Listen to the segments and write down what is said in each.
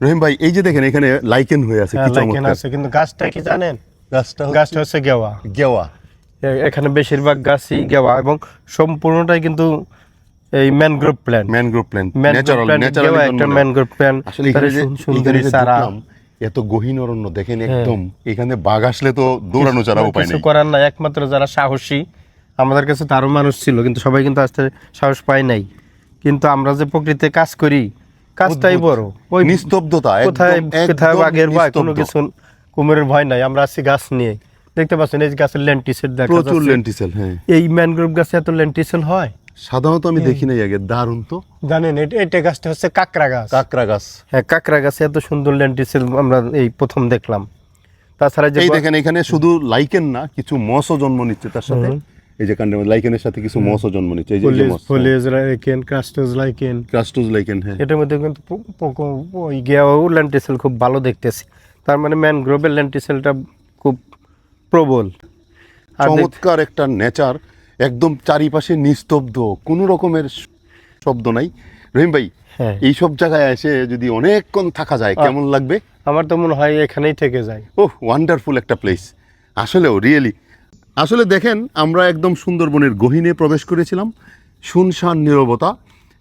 রহিম ভাই এই যে দেখেন এখানে লাইকেন হয়ে আছে কি হ্যাঁ, লাইকেন চমৎকার। আছে কিন্তু গাছটা কি জানেন? গাছটা গাছটা হচ্ছে গেওয়া। গেওয়া। এখানে বেশিরভাগ গাছই গেওয়া এবং সম্পূর্ণটাই কিন্তু এই mangrove plant mangrove plant natural natural একটা ম্যানগ্রোভ প্ল্যান্ট আসলে এখানে সুন্দরী ঢুকলাম, এত গহীন অরণ্য দেখেন একদম এখানে বাঘ আসলে তো দৌড়ানো ছাড়া উপায় নেই কিছু করার নাই একমাত্র যারা সাহসী আমাদের কাছে তো আরও মানুষ ছিল কিন্তু সবাই কিন্তু আসতে সাহস পায় নাই। কিন্তু আমরা যে প্রকৃতিতে কাজ করি কাজটাই বড়। ওই নিস্তব্ধতা কোথায় কোথায় বাঘের ভয় কোনো কিছু কুমিরের ভয় নাই আমরা আছি গাছ নিয়ে। দেখতে পাচ্ছেন এই গাছের লেন্টিসেল দেখা প্রচুর যাচ্ছে। লেন্টিসেল হ্যাঁ। এই ম্যানগ্রোভ গাছে এত লেন্টিসেল হয়? সাধারণত আমি দেখি নাই আগে দারুণ তো। জানেন এটা- গাছটা হচ্ছে কাকড়া গাছ। কাকড়া গাছ। হ্যাঁ কাকড়া গাছে এত সুন্দর লেন্টিসেল আমরা এই প্রথম দেখলাম। তাছাড়া এই দেখেন এখানে শুধু লাইকেন না কিছু মসও জন্ম নিচ্ছে তার সাথে। এই যে কাণ্ডের মধ্যে লাইকেনের সাথে কিছু মসও জন্ম নিচ্ছে এই যে- foliage lichen crustose lichen crustose lichen হ্যাঁ। এটার মধ্যে কিন্তু গেওয়াও ল্যান্টিসেল খুব ভালো দেখতেছি। তার মানে ম্যানগ্রোভের ল্যান্টিসেলটা খুব প্রবল। চমৎকার একটা নেচার একদম চারিপাশে নিস্তব্ধ কোনো রকমের শব্দ নাই। রহিম ভাই হ্যাঁ। এই সব জায়গায় এসে যদি অনেকক্ষণ থাকা যায় কেমন লাগবে? আমার তো মনে হয় এখানেই থেকে যায়। ওহ ওয়ান্ডারফুল একটা প্লেস আসলেও রিয়েলি আসলে দেখেন আমরা একদম সুন্দরবনের গহীনে প্রবেশ করেছিলাম শুনশান নীরবতা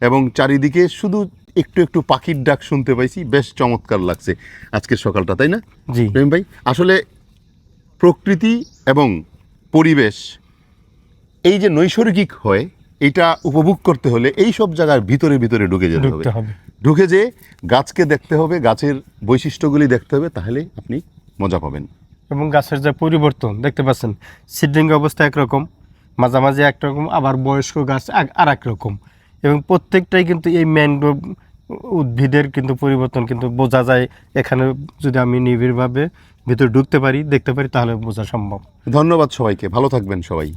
এবং চারিদিকে শুধু একটু একটু পাখির ডাক শুনতে পাইছি বেশ চমৎকার লাগছে আজকের সকালটা তাই না? জি। রহিম ভাই আসলে প্রকৃতি এবং পরিবেশ এই যে নৈসর্গিক হয় এটা উপভোগ করতে হলে এই সব জায়গার ভিতরে ভিতরে ঢুকে যেতে হবে। হবে। ঢুকে যে গাছকে দেখতে হবে গাছের বৈশিষ্ট্যগুলি দেখতে হবে তাহলে আপনি মজা পাবেন। এবং গাছের যে পরিবর্তন, দেখতে পাচ্ছেন সিডলিং অবস্থা একরকম, মাঝামাঝি একরকম, আবার বয়স্ক গাছ আর রকম। এবং প্রত্যেকটাই কিন্তু এই ম্যানগ্রোভ উদ্ভিদের কিন্তু পরিবর্তন কিন্তু বোঝা যায়। এখানে যদি আমি নিবিড়ভাবে ভিতরে ঢুকতে পারি, দেখতে পারি, তাহলে বোঝা সম্ভব। ধন্যবাদ সবাইকে। ভালো থাকবেন সবাই।